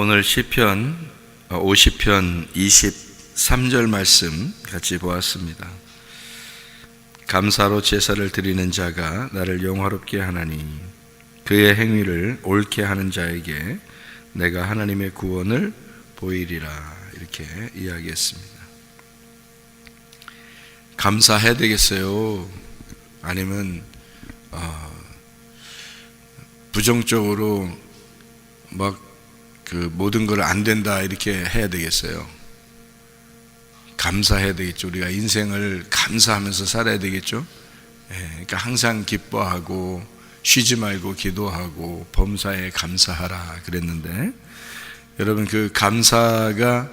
오늘 시편 50편 23절 말씀 같이 보았습니다. 감사로 제사를 드리는 자가 나를 영화롭게 하나니 그의 행위를 옳게 하는 자에게 내가 하나님의 구원을 보이리라 이렇게 이야기했습니다. 감사해야 되겠어요. 아니면 어, 부정적으로 막 그 모든 걸 안 된다 이렇게 해야 되겠어요. 감사해야 되겠죠. 우리가 인생을 감사하면서 살아야 되겠죠. 예, 그러니까 항상 기뻐하고 쉬지 말고 기도하고 범사에 감사하라 그랬는데 여러분 그 감사가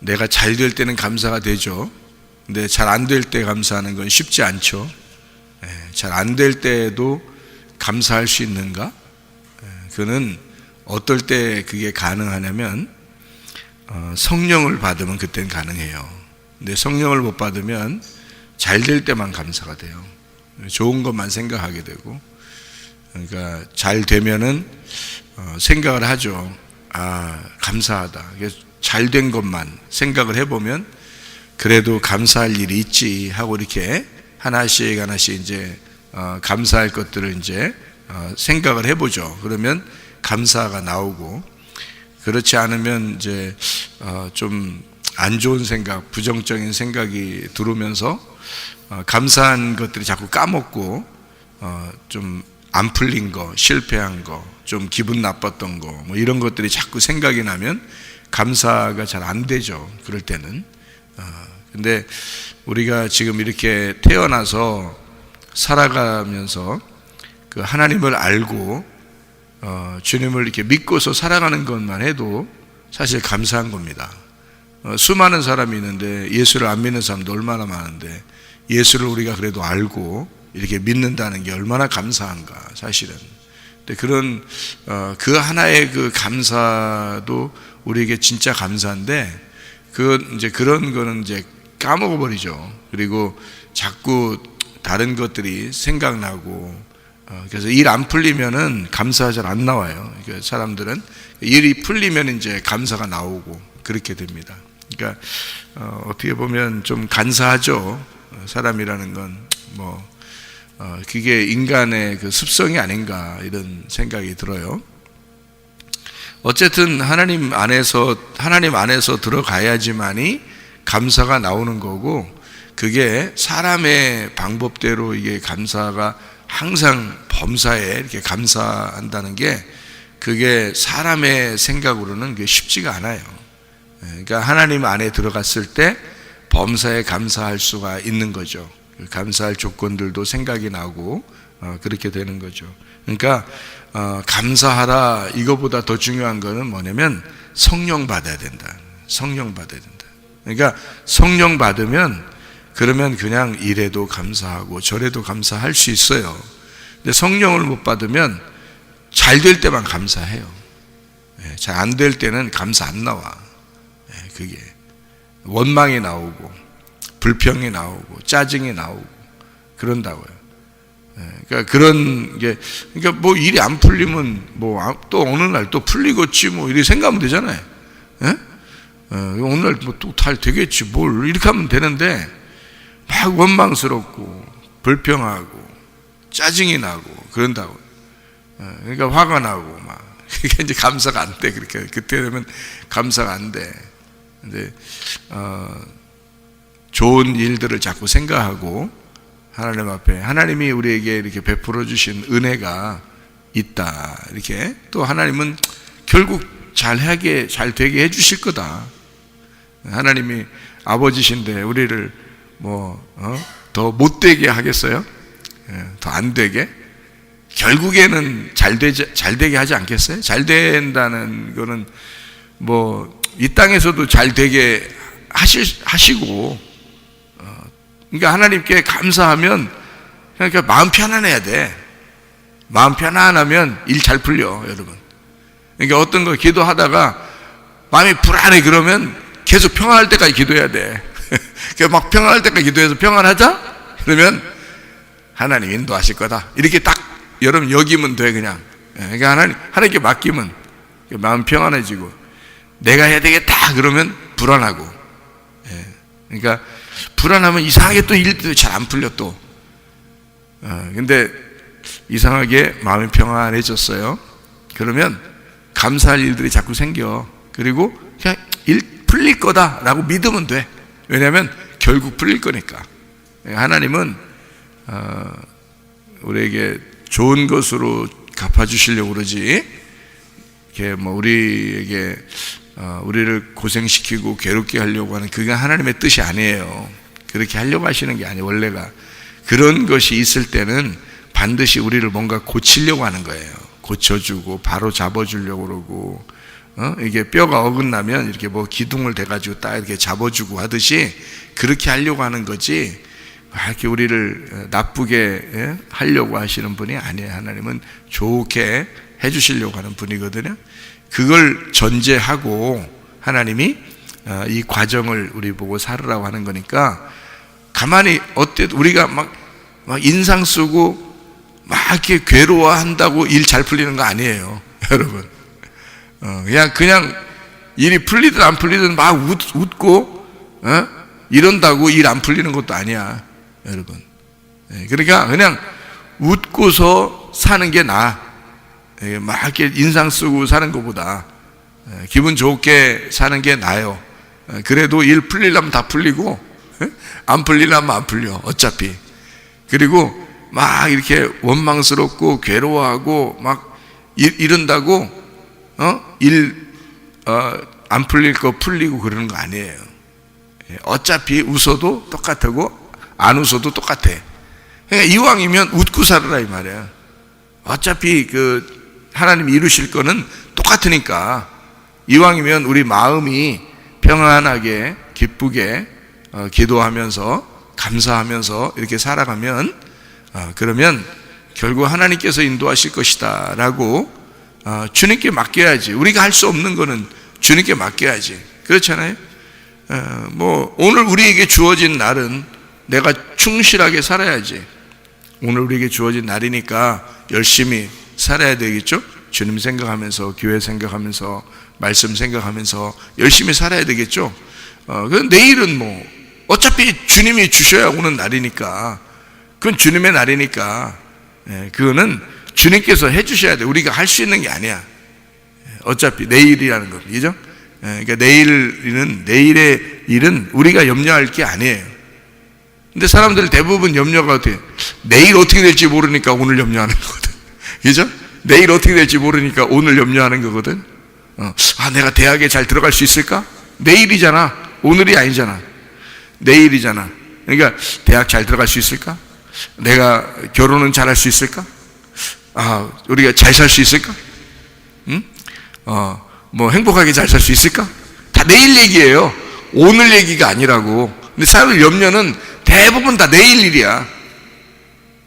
내가 잘 될 때는 감사가 되죠. 근데 잘 안 될 때 감사하는 건 쉽지 않죠. 예, 잘안 될 때에도 감사할 수 있는가? 예, 그는 어떨 때 그게 가능하냐면 어, 성령을 받으면 그땐 가능해요. 근데 성령을 못 받으면 잘 될 때만 감사가 돼요. 좋은 것만 생각하게 되고 그러니까 잘 되면은 어, 생각을 하죠. 아 감사하다. 잘 된 것만 생각을 해보면 그래도 감사할 일이 있지 하고 이렇게 하나씩 하나씩 이제 어, 감사할 것들을 이제 어, 생각을 해보죠. 그러면 감사가 나오고 그렇지 않으면 이제 어, 좀안 좋은 생각, 부정적인 생각이 들어오면서 어, 감사한 것들이 자꾸 까먹고 어, 좀안 풀린 거, 실패한 거, 좀 기분 나빴던 거, 뭐 이런 것들이 자꾸 생각이 나면 감사가 잘 안 되죠. 그럴 때는. 근데 우리가 지금 이렇게 태어나서 살아가면서 그 하나님을 알고 어, 주님을 이렇게 믿고서 살아가는 것만 해도 사실 감사한 겁니다. 어, 수많은 사람이 있는데 예수를 안 믿는 사람도 얼마나 많은데 예수를 우리가 그래도 알고 이렇게 믿는다는 게 얼마나 감사한가 사실은. 근데 그런 어, 그 하나의 그 감사도 우리에게 진짜 감사한데 그 이제 그런 거는 이제 까먹어 버리죠. 그리고 자꾸 다른 것들이 생각나고 어, 그래서 일 안 풀리면은 감사가 잘 안 나와요. 그러니까 사람들은 일이 풀리면 이제 감사가 나오고 그렇게 됩니다. 그러니까 어, 떻게 보면 좀 간사하죠. 어, 사람이라는 건뭐 어, 그게 인간의 그 습성이 아닌가 이런 생각이 들어요. 어쨌든 하나님 안에서 하나님 안에서 들어가야지만이 감사가 나오는 거고 그게 사람의 방법대로 이게 감사가 항상 범사에 이렇게 감사한다는 게 그게 사람의 생각으로는 그게 쉽지가 않아요. 예, 그러니까 하나님 안에 들어갔을 때 범사에 감사할 수가 있는 거죠. 그 감사할 조건들도 생각이 나고 어, 그렇게 되는 거죠. 그러니까 어, 감사하라 이거보다 더 중요한 거는 뭐냐면 성령 받아야 된다. 성령 받아야 된다. 그러니까 성령 받으면 그러면 그냥 이래도 감사하고 저래도 감사할 수 있어요. 근데 성령을 못 받으면 잘 될 때만 감사해요. 예, 잘안 될 때는 감사 안 나와. 예, 그게 원망이 나오고 불평이 나오고 짜증이 나오고 그런다고요. 예, 그러니까 그런 게 그러니까 뭐 일이 안 풀리면 뭐 또 어느 날 또 풀리겠지 뭐 이렇게 생각하면 되잖아요. 예? 어, 오늘 뭐또 잘 되겠지 뭘 이렇게 하면 되는데 막 원망스럽고 불평하고 짜증이 나고 그런다고. 어, 그러니까 화가 나고 막 그게 이제 감사가 안 돼. 그렇게 그때 되면 감사가 안 돼. 근데 어, 좋은 일들을 자꾸 생각하고 하나님 앞에 하나님이 우리에게 이렇게 베풀어 주신 은혜가 있다. 이렇게 또 하나님은 결국 잘 하게 잘 되게 해 주실 거다. 하나님이 아버지신데 우리를 뭐, 어? 더 못되게 하겠어요? 예, 더안 되게? 결국에는 잘, 되지, 잘 되게 하지 않겠어요? 잘 된다는 거는 뭐, 이 땅에서도 잘 되게 하실, 하시고, 어, 그러니까 하나님께 감사하면, 그러니까 마음 편안해야 돼. 마음 편안하면 일 잘 풀려, 여러분. 그러니까 어떤 거 기도하다가 마음이 불안해 그러면 계속 평안할 때까지 기도해야 돼. 막 평안할 때까지 기도해서 평안하자? 그러면 하나님 인도하실 거다. 이렇게 딱 여러분 여기면 돼 그냥. 예, 그러니까 하나님 하나님께 맡기면 마음 평안해지고 내가 해야 되겠다 그러면 불안하고 예. 그러니까 불안하면 이상하게 또 일도 잘 안 풀려 또 어, 근데 이상하게 마음이 평안해졌어요 그러면 감사할 일들이 자꾸 생겨 그리고 그냥 일 풀릴 거다라고 믿으면 돼 왜냐하면 결국 풀릴 거니까 예, 하나님은 어, 우리에게 좋은 것으로 갚아주시려고 그러지 이렇게 뭐 우리에게 어, 우리를 고생시키고 괴롭게 하려고 하는 그게 하나님의 뜻이 아니에요. 그렇게 하려고 하시는 게 아니에요. 원래가 그런 것이 있을 때는 반드시 우리를 뭔가 고치려고 하는 거예요. 고쳐주고 바로 잡아주려고 그러고 어? 이게 뼈가 어긋나면 이렇게 뭐 기둥을 대가지고 딱 이렇게 잡아주고 하듯이 그렇게 하려고 하는 거지 아, 이렇게 우리를 나쁘게 예? 하려고 하시는 분이 아니에요. 하나님은 좋게 해주시려고 하는 분이거든요. 그걸 전제하고 하나님이 어, 이 과정을 우리 보고 살으라고 하는 거니까 가만히 어때 우리가 막, 막 인상 쓰고 막 이렇게 괴로워한다고 일 잘 풀리는 거 아니에요, 여러분. 어, 그냥 그냥 일이 풀리든 안 풀리든 막 웃, 웃고 어? 이런다고 일 안 풀리는 것도 아니야, 여러분. 예, 그러니까 그냥 웃고서 사는 게 나아. 예, 막 이렇게 인상 쓰고 사는 것보다 예, 기분 좋게 사는 게 나아요. 예, 그래도 일 풀리려면 다 풀리고 예? 안 풀리려면 안 풀려. 어차피. 그리고 막 이렇게 원망스럽고 괴로워하고 막 이- 이런다고 어? 일, 어, 안 풀릴 거 풀리고 그러는 거 아니에요. 예, 어차피 웃어도 똑같고 안 웃어도 똑같아. 그러니까 이왕이면 웃고 살아라 이 말이야. 어차피 그 하나님 이루실 거는 똑같으니까 이왕이면 우리 마음이 평안하게 기쁘게 어, 기도하면서 감사하면서 이렇게 살아가면 어, 그러면 결국 하나님께서 인도하실 것이다 라고 어, 주님께 맡겨야지. 우리가 할 수 없는 거는 주님께 맡겨야지. 그렇잖아요. 어, 뭐 오늘 우리에게 주어진 날은 내가 충실하게 살아야지. 오늘 우리에게 주어진 날이니까 열심히 살아야 되겠죠? 주님 생각하면서, 교회 생각하면서, 말씀 생각하면서 열심히 살아야 되겠죠? 어, 그 내일은 뭐, 어차피 주님이 주셔야 오는 날이니까, 그건 주님의 날이니까, 예, 그거는 주님께서 해주셔야 돼. 우리가 할 수 있는 게 아니야. 예, 어차피 내일이라는 것, 그죠? 예, 그러니까 내일은, 내일의 일은 우리가 염려할 게 아니에요. 근데 사람들 대부분 염려가 어떻게 내일 어떻게 될지 모르니까 오늘 염려하는 거거든. 그죠? 내일 어떻게 될지 모르니까 오늘 염려하는 거거든. 어, 아, 내가 대학에 잘 들어갈 수 있을까? 내일이잖아. 오늘이 아니잖아. 내일이잖아. 그러니까 대학 잘 들어갈 수 있을까? 내가 결혼은 잘 할 수 있을까? 아, 우리가 잘 살 수 있을까? 응? 어, 뭐 행복하게 잘 살 수 있을까? 다 내일 얘기예요. 오늘 얘기가 아니라고. 근데 사람들 염려는 대부분 다 내일 일이야.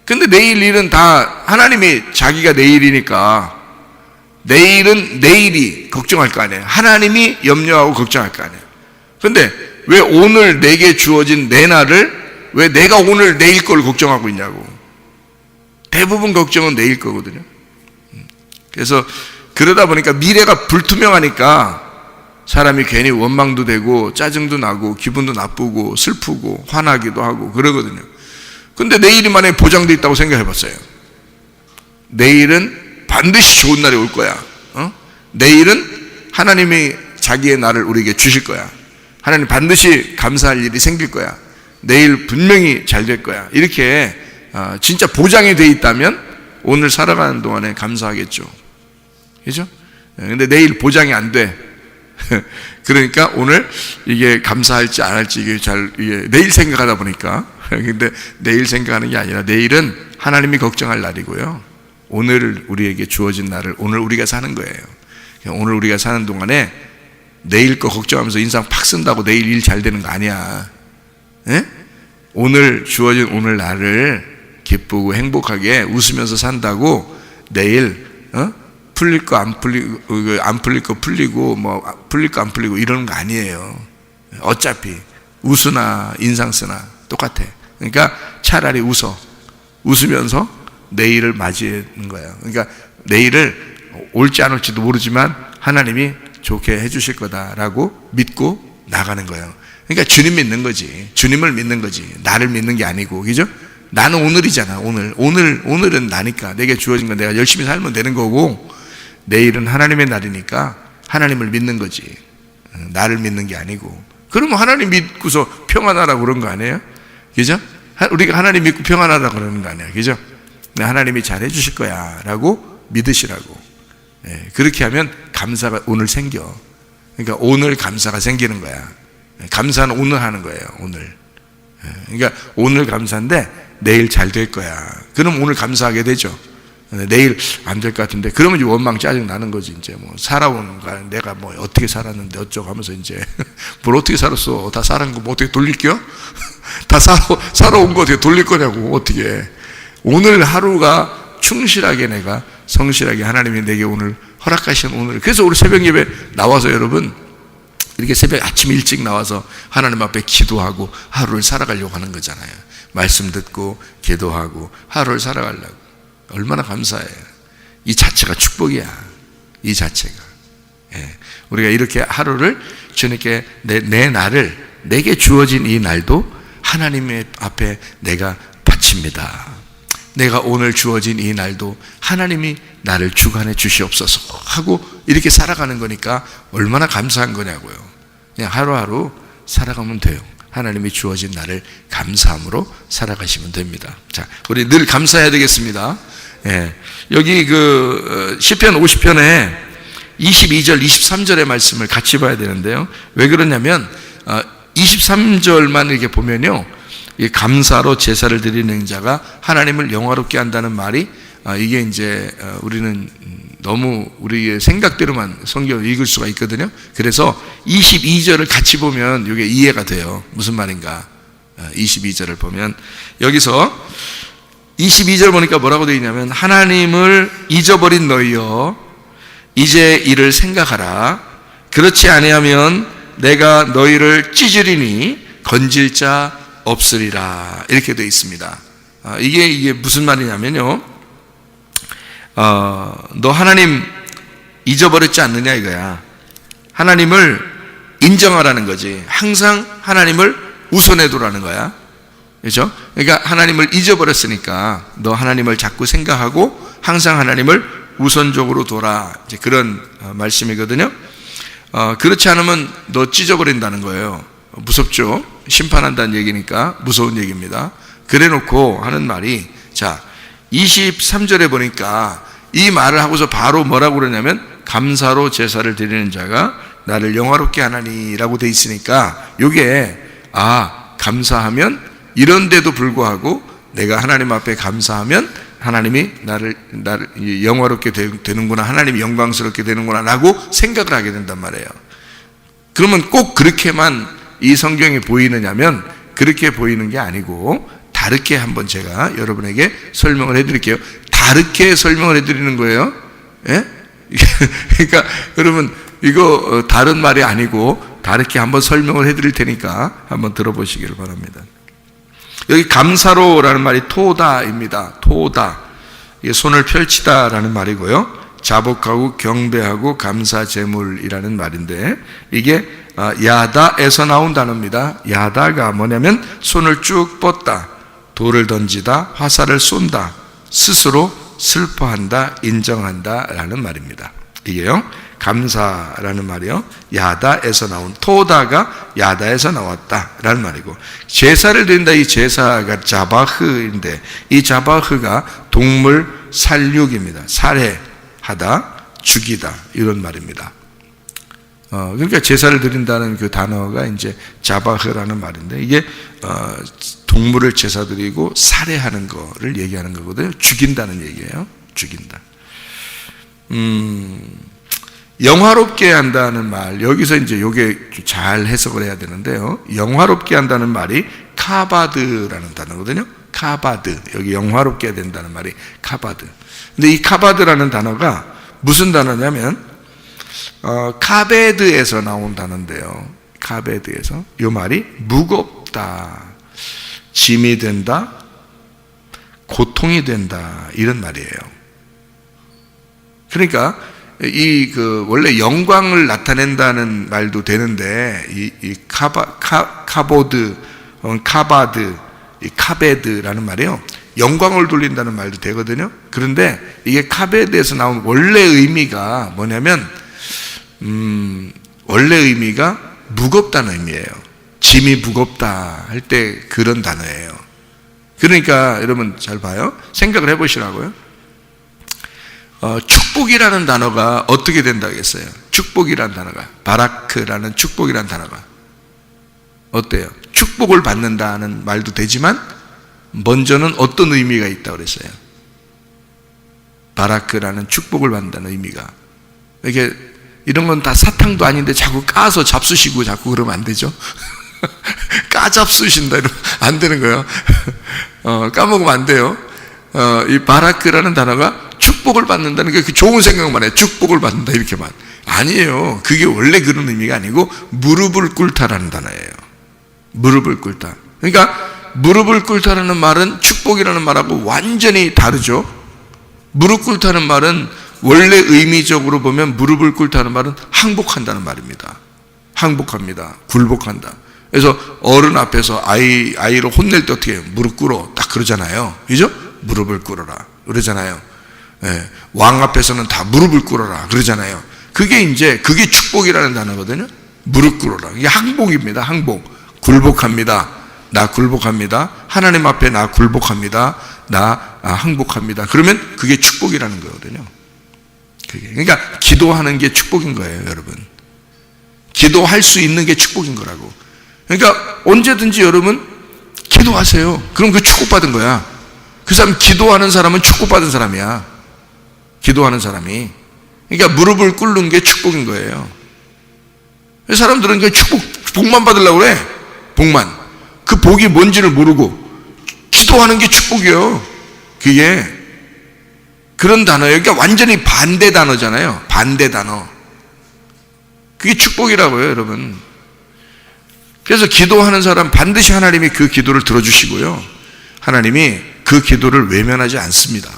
근데 내일 일은 다 하나님이 자기가 내일이니까 내일은 내일이 걱정할 거 아니에요. 하나님이 염려하고 걱정할 거 아니에요. 근데 왜 오늘 내게 주어진 내 날을 왜 내가 오늘 내일 걸 걱정하고 있냐고. 대부분 걱정은 내일 거거든요. 그래서 그러다 보니까 미래가 불투명하니까 사람이 괜히 원망도 되고 짜증도 나고 기분도 나쁘고 슬프고 화나기도 하고 그러거든요. 근데 내일이 만약에 보장돼 있다고 생각해 봤어요. 내일은 반드시 좋은 날이 올 거야. 어? 내일은 하나님이 자기의 날을 우리에게 주실 거야. 하나님 반드시 감사할 일이 생길 거야. 내일 분명히 잘 될 거야. 이렇게 어, 진짜 보장이 돼 있다면 오늘 살아가는 동안에 감사하겠죠. 그죠? 예, 근데 내일 보장이 안 돼. 그러니까 오늘 이게 감사할지 안 할지 이게 잘 이게 내일 생각하다 보니까 근데 내일 생각하는 게 아니라 내일은 하나님이 걱정할 날이고요. 오늘 우리에게 주어진 날을 오늘 우리가 사는 거예요. 오늘 우리가 사는 동안에 내일 거 걱정하면서 인상 팍 쓴다고 내일 일 잘 되는 거 아니야. 예? 오늘 주어진 오늘 날을 기쁘고 행복하게 웃으면서 산다고 내일 어? 풀릴 거 안 풀리고 그안 풀릴 거 풀리고 뭐 풀릴 거 안 풀리고 이러는 거 아니에요. 어차피 웃으나 인상 쓰나 똑같아. 그러니까 차라리 웃어 웃으면서 내일을 맞이하는 거야. 그러니까 내일을 올지 안 올지도 모르지만 하나님이 좋게 해주실 거다라고 믿고 나가는 거예요. 그러니까 주님 믿는 거지. 주님을 믿는 거지. 나를 믿는 게 아니고, 그죠? 나는 오늘이잖아, 오늘. 오늘, 오늘은 나니까. 내게 주어진 건 내가 열심히 살면 되는 거고, 내일은 하나님의 날이니까 하나님을 믿는 거지. 어, 나를 믿는 게 아니고. 그러면 하나님 믿고서 평안하라고 그런 거 아니에요? 그죠? 하- 우리가 하나님 믿고 평안하라고 그러는 거 아니야. 그죠? 네, 하나님이 잘 해 주실 거야. 라고 믿으시라고. 예, 그렇게 하면 감사가 오늘 생겨. 그러니까 오늘 감사가 생기는 거야. 예, 감사는 오늘 하는 거예요. 오늘. 예, 그러니까 오늘 감사인데 내일 잘 될 거야. 그럼 오늘 감사하게 되죠. 근데 내일 안 될 것 같은데 그러면 이제 원망 짜증 나는 거지 이제 뭐 살아온 거 내가 뭐 어떻게 살았는데 어쩌고 하면서 이제 뭘 어떻게 살았어 다 살은 거뭐 어떻게 돌릴게요? 다 살아 살아온 거 어떻게 돌릴 거냐고 어떻게 오늘 하루가 충실하게 내가 성실하게 하나님이 내게 오늘 허락하신 오늘 그래서 우리 새벽 예배 나와서 여러분 이렇게 새벽 아침 일찍 나와서 하나님 앞에 기도하고 하루를 살아가려고 하는 거잖아요. 말씀 듣고 기도하고 하루를 살아가려고. 얼마나 감사해요. 이 자체가 축복이야. 이 자체가. 예. 우리가 이렇게 하루를 주님께 내, 내 날을 내게 주어진 이 날도 하나님의 앞에 내가 바칩니다. 내가 오늘 주어진 이 날도 하나님이 나를 주관해 주시옵소서 하고 이렇게 살아가는 거니까 얼마나 감사한 거냐고요. 그냥 하루하루 살아가면 돼요. 하나님이 주어진 날을 감사함으로 살아가시면 됩니다. 자, 우리 늘 감사해야 되겠습니다. 예. 여기 그 어, 시편 50편에 22절, 23절의 말씀을 같이 봐야 되는데요. 왜 그러냐면 어, 23절만 이렇게 보면요. 이 감사로 제사를 드리는 자가 하나님을 영화롭게 한다는 말이 아, 이게 이제 어, 우리는 너무 우리의 생각대로만 성경을 읽을 수가 있거든요. 그래서 22절을 같이 보면 이게 이해가 돼요. 무슨 말인가? 22절을 보면 여기서 22절 보니까 뭐라고 되어 있냐면 하나님을 잊어버린 너희여 이제 이를 생각하라. 그렇지 아니하면 내가 너희를 찢으리니 건질 자 없으리라. 이렇게 되어 있습니다. 아, 이게 이게 무슨 말이냐면요. 어, 너 하나님 잊어버렸지 않느냐 이거야. 하나님을 인정하라는 거지. 항상 하나님을 우선해 두라는 거야. 그렇죠? 그러니까 하나님을 잊어버렸으니까 너 하나님을 자꾸 생각하고 항상 하나님을 우선적으로 둬라. 이제 그런 어, 말씀이거든요. 어, 그렇지 않으면 너 찢어버린다는 거예요. 무섭죠? 심판한다는 얘기니까 무서운 얘기입니다. 그래 놓고 하는 말이 자, 23절에 보니까 이 말을 하고서 바로 뭐라고 그러냐면 감사로 제사를 드리는 자가 나를 영화롭게 하나니라고 돼 있으니까 요게 아, 감사하면 이런데도 불구하고 내가 하나님 앞에 감사하면 하나님이 나를 나를 영화롭게 되- 되는구나 하나님이 영광스럽게 되는구나 라고 생각을 하게 된단 말이에요. 그러면 꼭 그렇게만 이 성경이 보이느냐면 그렇게 보이는 게 아니고 다르게 한번 제가 여러분에게 설명을 해드릴게요. 다르게 설명을 해드리는 거예요. 예? 그러니까 여러분 이거 어, 다른 말이 아니고 다르게 한번 설명을 해드릴 테니까 한번 들어보시기를 바랍니다. 여기 감사로라는 말이 토다입니다. 토다. 손을 펼치다라는 말이고요. 자복하고 경배하고 감사 제물이라는 말인데 이게 아, 야다에서 나온 단어입니다. 야다가 뭐냐면 손을 쭉 뻗다, 돌을 던지다, 화살을 쏜다, 스스로 슬퍼한다, 인정한다라는 말입니다. 이게요. 감사라는 말이요. 야다에서 나온 토다가 야다에서 나왔다라는 말이고 제사를 드린다 이 제사가 자바흐인데 이 자바흐가 동물 살육입니다. 살해 하다, 죽이다 이런 말입니다. 어, 그러니까 제사를 드린다는 그 단어가 이제 자바흐라는 말인데 이게 어, 동물을 제사 드리고 살해하는 거를 얘기하는 거거든요. 죽인다는 얘기예요. 죽인다. 음, 영화롭게 한다는 말 여기서 이제 요게 잘 해석을 해야 되는데요. 영화롭게 한다는 말이 카바드라는 단어거든요. 카바드 여기 영화롭게 된다는 말이 카바드. 근데 이 카바드라는 단어가 무슨 단어냐면 어, 카베드에서 나온 단어인데요. 카베드에서 요 말이 무겁다, 짐이 된다, 고통이 된다 이런 말이에요. 그러니까 이 그 원래 영광을 나타낸다는 말도 되는데 이, 이 카바 카, 카보드 혹은 카바드 이 카베드라는 말이요 영광을 돌린다는 말도 되거든요. 그런데 이게 카베드에서 나온 원래 의미가 뭐냐면 음 원래 의미가 무겁다는 의미예요. 짐이 무겁다 할 때 그런 단어예요. 그러니까 여러분 잘 봐요. 생각을 해보시라고요. 어, 축복이라는 단어가 어떻게 된다겠어요? 축복이라는 단어가 바라크라는 축복이라는 단어가 어때요? 축복을 받는다는 말도 되지만 먼저는 어떤 의미가 있다고 그랬어요? 바라크라는 축복을 받는다는 의미가 이게 이런 건 다 사탕도 아닌데 자꾸 까서 잡수시고 자꾸 그러면 안 되죠. 까잡수신다 이러면 안 되는 거예요. 어, 까먹으면 안 돼요. 어, 이 바라크라는 단어가 축복을 받는다는 게그 좋은 생각만 해. 축복을 받는다 이렇게만. 아니에요. 그게 원래 그런 의미가 아니고 무릎을 꿇다라는 단어예요. 무릎을 꿇다. 그러니까 무릎을 꿇다라는 말은 축복이라는 말하고 완전히 다르죠. 무릎 꿇다는 말은 원래 의미적으로 보면 무릎을 꿇다는 말은 항복한다는 말입니다. 항복합니다. 굴복한다. 그래서 어른 앞에서 아이, 아이를 혼낼 때 어떻게 해요? 무릎 꿇어. 딱 그러잖아요. 그죠? 무릎을 꿇어라. 그러잖아요. 예, 왕 앞에서는 다 무릎을 꿇어라. 그러잖아요. 그게 이제, 그게 축복이라는 단어거든요. 무릎 꿇어라. 이게 항복입니다. 항복. 굴복합니다. 나 굴복합니다. 하나님 앞에 나 굴복합니다. 나 아, 항복합니다. 그러면 그게 축복이라는 거거든요. 그게. 그러니까 기도하는 게 축복인 거예요, 여러분. 기도할 수 있는 게 축복인 거라고. 그러니까 언제든지 여러분 기도하세요. 그럼 그 축복받은 거야. 그 사람 기도하는 사람은 축복받은 사람이야. 기도하는 사람이. 그러니까 무릎을 꿇는 게 축복인 거예요. 사람들은 그 축복, 복만 받으려고 그래. 복만. 그 복이 뭔지를 모르고 기도하는 게 축복이에요. 그게 그런 단어예요. 그러니까 완전히 반대 단어잖아요. 반대 단어. 그게 축복이라고요, 여러분. 그래서 기도하는 사람 반드시 하나님이 그 기도를 들어주시고요. 하나님이 그 기도를 외면하지 않습니다.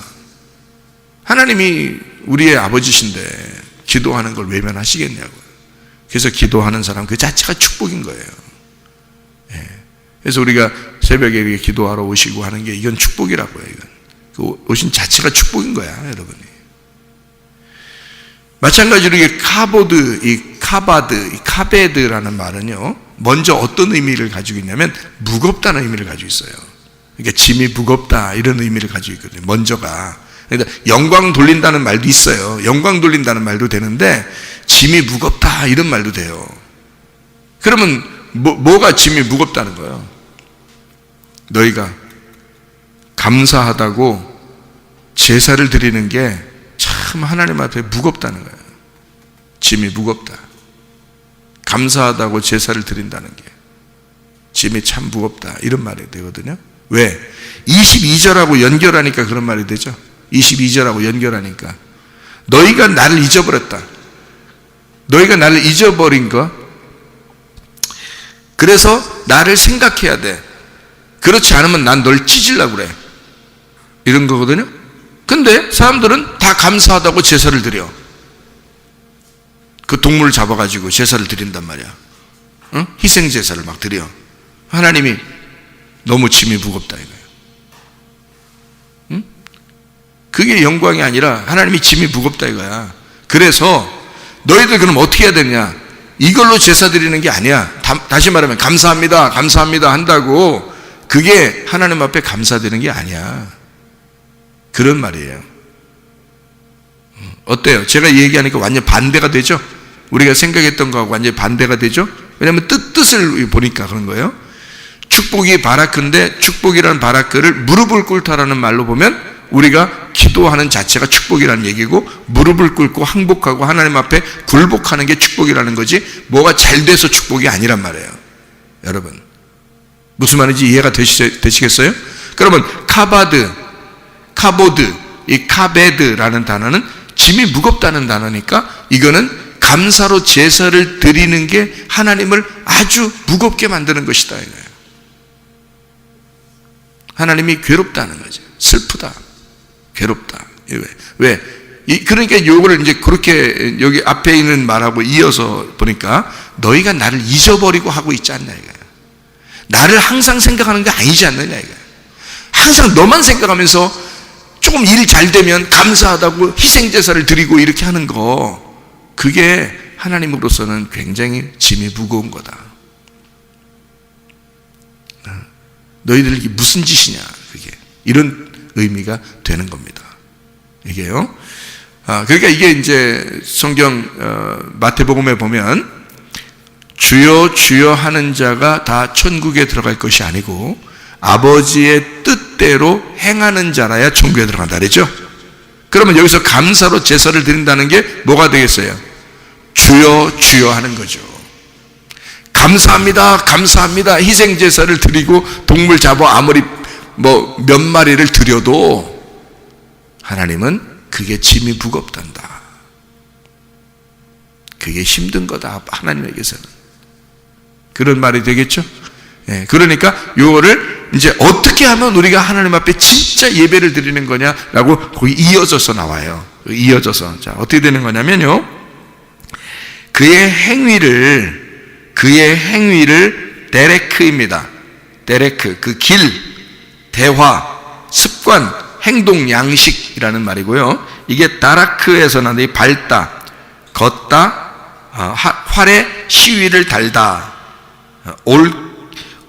하나님이 우리의 아버지신데 기도하는 걸 외면하시겠냐고요. 그래서 기도하는 사람 그 자체가 축복인 거예요. 예. 그래서 우리가 새벽에 이렇게 기도하러 오시고 하는 게 이건 축복이라고요. 이건. 그 오신 자체가 축복인 거야, 여러분이. 마찬가지로 이게 카보드, 이 카바드, 이 카베드라는 말은요, 먼저 어떤 의미를 가지고 있냐면 무겁다는 의미를 가지고 있어요. 그러니까 짐이 무겁다 이런 의미를 가지고 있거든요. 먼저가. 그러니까 영광 돌린다는 말도 있어요. 영광 돌린다는 말도 되는데 짐이 무겁다 이런 말도 돼요. 그러면 뭐, 뭐가 짐이 무겁다는 거예요? 너희가 감사하다고 제사를 드리는 게 참 하나님 앞에 무겁다는 거예요. 짐이 무겁다. 감사하다고 제사를 드린다는 게 짐이 참 무겁다. 이런 말이 되거든요. 왜? 22절하고 연결하니까 그런 말이 되죠. 22절하고 연결하니까. 너희가 나를 잊어버렸다. 너희가 나를 잊어버린 거. 그래서 나를 생각해야 돼. 그렇지 않으면 난 널 찢으려고 그래. 이런 거거든요. 근데 사람들은 다 감사하다고 제사를 드려. 그 동물을 잡아가지고 제사를 드린단 말이야. 응? 희생 제사를 막 드려. 하나님이 너무 짐이 무겁다 이거예요. 응? 그게 영광이 아니라 하나님이 짐이 무겁다 이거야. 그래서 너희들 그럼 어떻게 해야 되냐? 이걸로 제사 드리는 게 아니야. 다, 시 말하면 감사합니다, 감사합니다 한다고 그게 하나님 앞에 감사드리는 게 아니야. 그런 말이에요. 어때요? 제가 얘기하니까 완전 반대가 되죠? 우리가 생각했던 거하고 완전 반대가 되죠? 왜냐하면 뜻, 뜻을 보니까 그런 거예요. 축복이 바라크인데 축복이라는 바라크를 무릎을 꿇다라는 말로 보면 우리가 기도하는 자체가 축복이라는 얘기고 무릎을 꿇고 항복하고 하나님 앞에 굴복하는 게 축복이라는 거지 뭐가 잘 돼서 축복이 아니란 말이에요. 여러분. 무슨 말인지 이해가 되시, 되시겠어요? 그러면 카바드, 카보드, 이 카베드라는 단어는 짐이 무겁다는 단어니까 이거는 감사로 제사를 드리는 게 하나님을 아주 무겁게 만드는 것이다. 이거예요. 하나님이 괴롭다는 거죠. 슬프다. 괴롭다. 왜? 그러니까 요거를 이제 그렇게 여기 앞에 있는 말하고 이어서 보니까 너희가 나를 잊어버리고 하고 있지 않나 이거야. 나를 항상 생각하는 게 아니지 않느냐 이거야. 항상 너만 생각하면서 조금 일 잘 되면 감사하다고 희생 제사를 드리고 이렇게 하는 거 그게 하나님으로서는 굉장히 짐이 무거운 거다. 너희들 이게 무슨 짓이냐 그게 이런 의미가 되는 겁니다. 이게요. 아, 그러니까 이게 이제 성경 어, 마태복음에 보면 주여 주여 하는 자가 다 천국에 들어갈 것이 아니고 아버지의 뜻대로 행하는 자라야 천국에 들어간다 그랬죠? 그러면 여기서 감사로 제사를 드린다는 게 뭐가 되겠어요? 주여 주여 하는 거죠. 감사합니다. 감사합니다. 희생 제사를 드리고 동물 잡아 아무리 뭐 몇 마리를 드려도 하나님은 그게 짐이 무겁단다. 그게 힘든 거다. 하나님에게서는. 그런 말이 되겠죠? 예, 그러니까 요거를 이제 어떻게 하면 우리가 하나님 앞에 진짜 예배를 드리는 거냐라고 거기 이어져서 나와요. 이어져서. 자, 어떻게 되는 거냐면요. 그의 행위를 그의 행위를 데레크입니다. 데레크 그 길, 대화, 습관, 행동 양식이라는 말이고요. 이게 다라크에서 나는 이 밟다, 걷다, 어, 하- 활에 시위를 달다, 어, 올,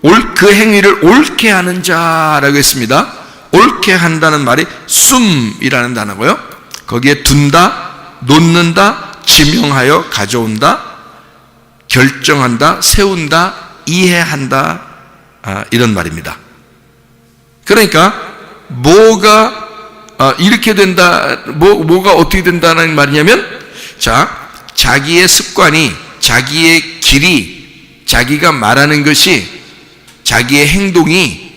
올, 그 행위를 옳게 하는 자라고 했습니다. 옳게 한다는 말이 숨이라는 단어고요. 거기에 둔다, 놓는다, 지명하여 가져온다, 결정한다, 세운다, 이해한다, 아, 이런 말입니다. 그러니까 뭐가 아, 이렇게 된다, 뭐 뭐가 어떻게 된다는 말이냐면, 자 자기의 습관이, 자기의 길이, 자기가 말하는 것이, 자기의 행동이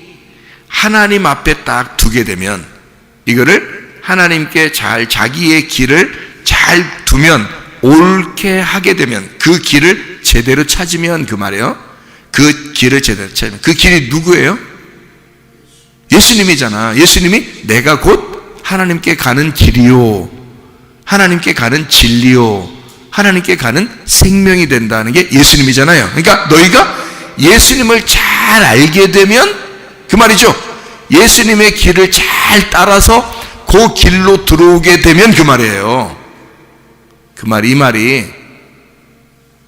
하나님 앞에 딱 두게 되면 이거를 하나님께 잘 자기의 길을 잘 두면 옳게 하게 되면 그 길을 제대로 찾으면 그 말이에요. 그 길을 제대로 찾으면 그 길이 누구예요? 예수님이잖아. 예수님이 내가 곧 하나님께 가는 길이요. 하나님께 가는 진리요. 하나님께 가는 생명이 된다는 게 예수님이잖아요. 그러니까 너희가 예수님을 잘 알게 되면 그 말이죠. 예수님의 길을 잘 따라서 그 길로 들어오게 되면 그 말이에요. 그 말이 이 말이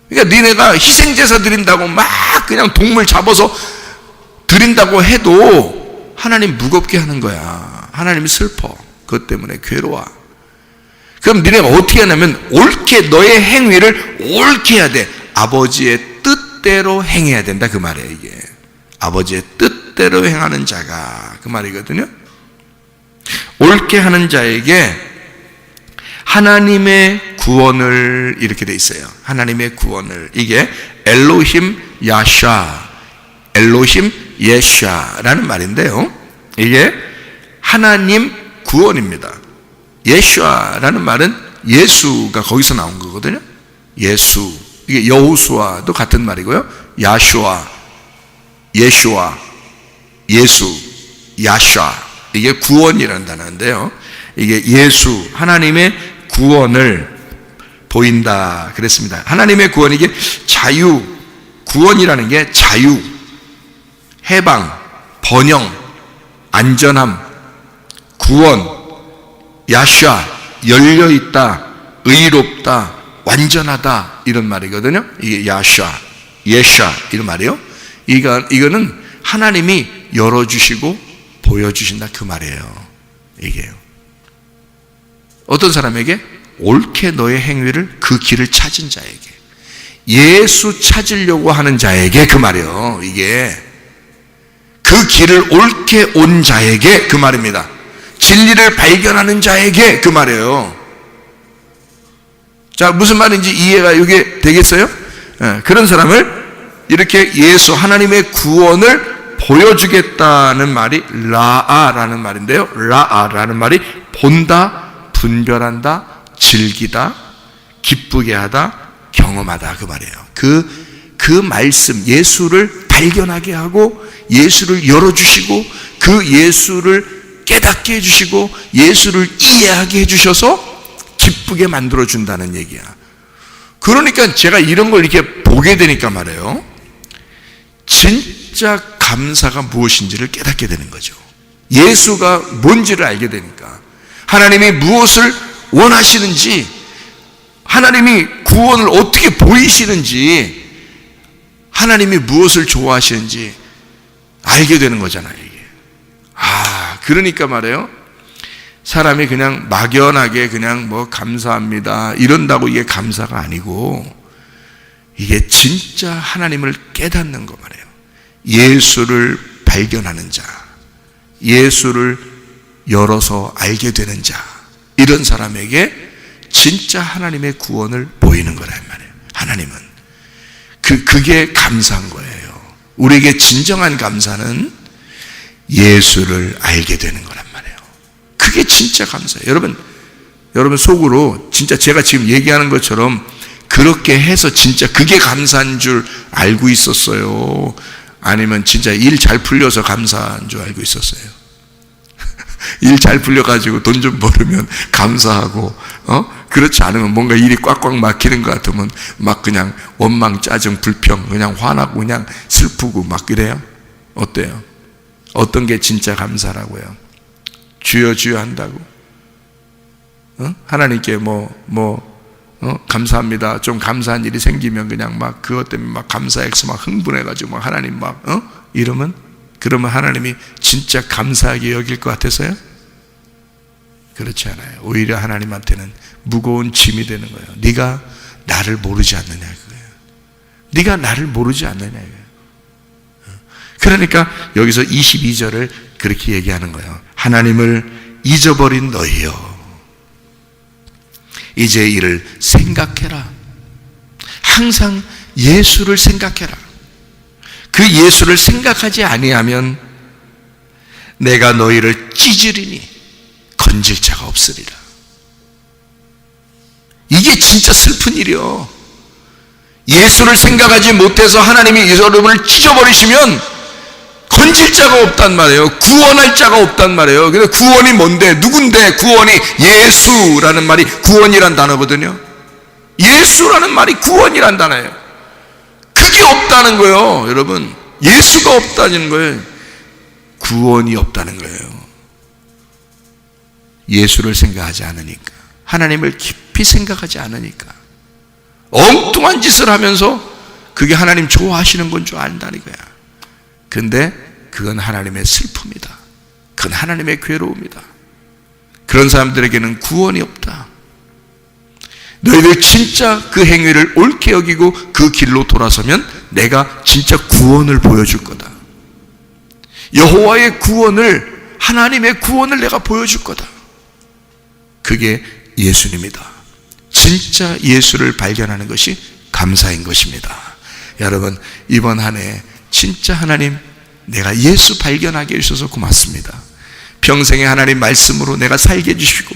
그러니까 니네가 희생제사 드린다고 막 그냥 동물 잡아서 드린다고 해도 하나님 무겁게 하는 거야. 하나님이 슬퍼. 그것 때문에 괴로워. 그럼 니네가 어떻게 하냐면 옳게 너의 행위를 옳게 해야 돼. 아버지의 뜻대로 행해야 된다 그 말이에요 이게. 아버지의 뜻대로 행하는 자가 그 말이거든요. 옳게 하는 자에게 하나님의 구원을 이렇게 돼 있어요. 하나님의 구원을 이게 엘로힘 야샤, 엘로힘 예샤라는 말인데요. 이게 하나님 구원입니다. 예샤라는 말은 예수가 거기서 나온 거거든요. 예수 이게 여호수아도 같은 말이고요. 야슈아, 예슈아, 예수, 야샤 이게 구원이라는 단어인데요. 이게 예수 하나님의 구원을 보인다 그랬습니다. 하나님의 구원 이 게 자유 구원이라는 게 자유 해방 번영 안전함 구원 야샤 열려 있다 의롭다 완전하다 이런 말이거든요. 이게 야샤 예샤 이런 말이에요. 이거 이거는 하나님이 열어 주시고 보여 주신다 그 말이에요. 이게요. 어떤 사람에게 옳게 너의 행위를 그 길을 찾은 자에게 예수 찾으려고 하는 자에게 그 말이에요. 이게 그 길을 옳게 온 자에게 그 말입니다. 진리를 발견하는 자에게 그 말이에요. 자, 무슨 말인지 이해가 이게 되겠어요? 예, 그런 사람을 이렇게 예수 하나님의 구원을 보여주겠다는 말이 라아라는 말인데요. 라아라는 말이 본다, 분별한다, 즐기다, 기쁘게 하다, 경험하다 그 말이에요. 그, 그 말씀, 예수를 발견하게 하고 예수를 열어주시고 그 예수를 깨닫게 해주시고 예수를 이해하게 해주셔서 기쁘게 만들어 준다는 얘기야. 그러니까 제가 이런 걸 이렇게 보게 되니까 말이에요. 진짜 감사가 무엇인지를 깨닫게 되는 거죠. 예수가 뭔지를 알게 되니까. 하나님이 무엇을 원하시는지, 하나님이 구원을 어떻게 보이시는지, 하나님이 무엇을 좋아하시는지 알게 되는 거잖아요, 이게. 아, 그러니까 말이에요. 사람이 그냥 막연하게 그냥 뭐 감사합니다. 이런다고 이게 감사가 아니고, 이게 진짜 하나님을 깨닫는 거 말이에요. 예수를 발견하는 자, 예수를 열어서 알게 되는 자, 이런 사람에게 진짜 하나님의 구원을 보이는 거란 말이에요. 하나님은. 그, 그게 감사한 거예요. 우리에게 진정한 감사는 예수를 알게 되는 거란 말이에요. 그게 진짜 감사예요. 여러분, 여러분 속으로 진짜 제가 지금 얘기하는 것처럼 그렇게 해서 진짜 그게 감사한 줄 알고 있었어요. 아니면 진짜 일 잘 풀려서 감사한 줄 알고 있었어요. 일 잘 풀려가지고 돈 좀 벌으면 감사하고, 어? 그렇지 않으면 뭔가 일이 꽉꽉 막히는 것 같으면 막 그냥 원망, 짜증, 불평, 그냥 화나고 그냥 슬프고 막 그래요? 어때요? 어떤 게 진짜 감사라고요? 주여 주여 한다고? 어? 하나님께 뭐, 뭐, 어? 감사합니다. 좀 감사한 일이 생기면 그냥 막 그것 때문에 막 감사해서 막 흥분해가지고 막 하나님 막, 어? 이러면? 그러면 하나님이 진짜 감사하게 여길 것 같아서요? 그렇지 않아요. 오히려 하나님한테는 무거운 짐이 되는 거예요. 네가 나를 모르지 않느냐 그거예요. 네가 나를 모르지 않느냐 이거예요. 그러니까 여기서 22절을 그렇게 얘기하는 거예요. 하나님을 잊어버린 너희여. 이제 이를 생각해라. 항상 예수를 생각해라. 그 예수를 생각하지 아니하면 내가 너희를 찢으리니 건질 자가 없으리라. 이게 진짜 슬픈 일이요. 예수를 생각하지 못해서 하나님이 여러분을 찢어버리시면 건질 자가 없단 말이에요. 구원할 자가 없단 말이에요. 근데 구원이 뭔데? 누군데? 구원이 예수라는 말이 구원이란 단어거든요. 예수라는 말이 구원이란 단어예요. 그게 없다는 거예요, 여러분. 예수가 없다는 거예요. 구원이 없다는 거예요. 예수를 생각하지 않으니까. 하나님을 깊이 생각하지 않으니까. 엉뚱한 짓을 하면서 그게 하나님 좋아하시는 건 줄 안다는 거야. 근데 그건 하나님의 슬픔이다. 그건 하나님의 괴로움이다. 그런 사람들에게는 구원이 없다. 너희들 진짜 그 행위를 옳게 여기고 그 길로 돌아서면 내가 진짜 구원을 보여줄 거다. 여호와의 구원을 하나님의 구원을 내가 보여줄 거다. 그게 예수님이다. 진짜 예수를 발견하는 것이 감사인 것입니다. 여러분 이번 한 해 진짜 하나님 내가 예수 발견하게 해주셔서 고맙습니다. 평생에 하나님 말씀으로 내가 살게 해주시고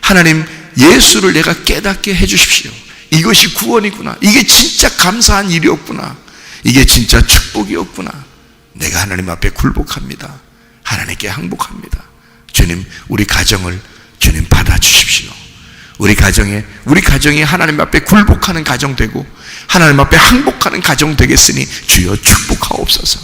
하나님 예수를 내가 깨닫게 해주십시오. 이것이 구원이구나. 이게 진짜 감사한 일이었구나. 이게 진짜 축복이었구나. 내가 하나님 앞에 굴복합니다. 하나님께 항복합니다. 주님, 우리 가정을 주님 받아주십시오. 우리 가정에, 우리 가정이 하나님 앞에 굴복하는 가정 되고, 하나님 앞에 항복하는 가정 되겠으니 주여 축복하옵소서.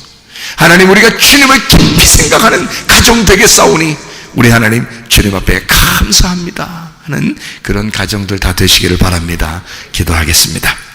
하나님, 우리가 주님을 깊이 생각하는 가정 되겠사오니, 우리 하나님 주님 앞에 감사합니다. 하는 그런 가정들 다 되시기를 바랍니다. 기도하겠습니다.